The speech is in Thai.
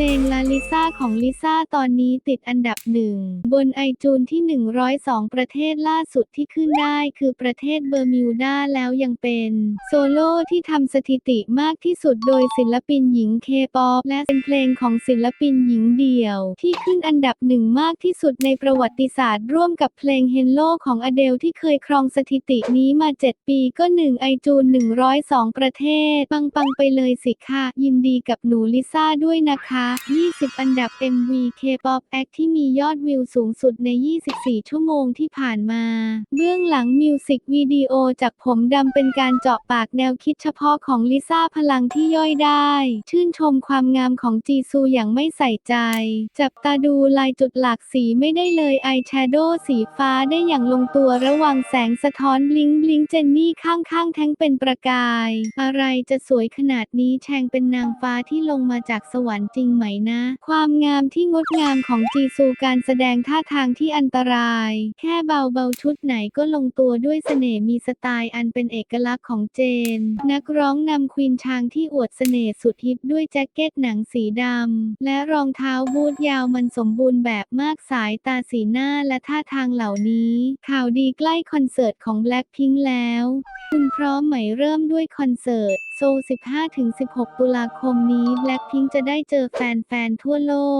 ลงลาลิซ่าของลิซ่าตอนนี้ติดอันดับหนึ่งบนไอจูนที่ 102 ประเทศล่าสุดที่ขึ้นได้คือประเทศเบอร์มิวดาแล้วยังเป็นโซโล่ที่ทำสถิติมากที่สุดโดยศิลปินหญิงเคป๊อปและเป็นเพลงของศิลปินหญิงเดี่ยว ที่ขึ้นอันดับหนึ่งมากที่สุดในประวัติศาสตร์ร่วมกับเพลงเฮนโลของอเดลที่เคยครองสถิตินี้มา 7 ปีก็1ไอจูน102 ประเทศปังๆไปเลยสิค่ะยินดีกับหนูลิซ่าด้วยนะคะ20 อันดับ MV K-POP Act ที่มียอดวิวสูงสุดใน 24 ชั่วโมงที่ผ่านมา เบื้องหลังมิวสิกวิดีโอจากผมดำเป็นการเจาะปากแนวคิดเฉพาะของลิซ่าพลังที่ย่อยได้ ชื่นชมความงามของจีซูอย่างไม่ใส่ใจ จับตาดูลายจุดหลากสีไม่ได้เลยอายแชโดว์สีฟ้าได้อย่างลงตัวระว่างแสงสะท้อนบลิงบลิงเจนนี่ข้างๆแท้งเป็นประกาย อะไรจะสวยขนาดนี้แชงเป็นนางฟ้าที่ลงมาจากสวรรค์จริงไหมนะ ความงามที่งดงามของจีซูการแสดงท่าทางที่อันตราย แค่เบาๆชุดไหนก็ลงตัวด้วยเสน่ห์มีสไตล์อันเป็นเอกลักษณ์ของเจน นักร้องนำควีนชางที่อวดเสน่ห์สุดฮิตด้วยแจ็คเก็ตหนังสีดำและรองเท้าบูทยาวมันสมบูรณ์แบบมากสายตาสีหน้าและท่าทางเหล่านี้ ข่าวดีใกล้คอนเสิร์ตของ Blackpink แล้ว คุณพร้อมไหมเริ่มด้วยคอนเสิร์ต โซล 15-16 ตุลาคมนี้แล็กพิงค์จะได้เจอแฟนๆ ทั่วโลก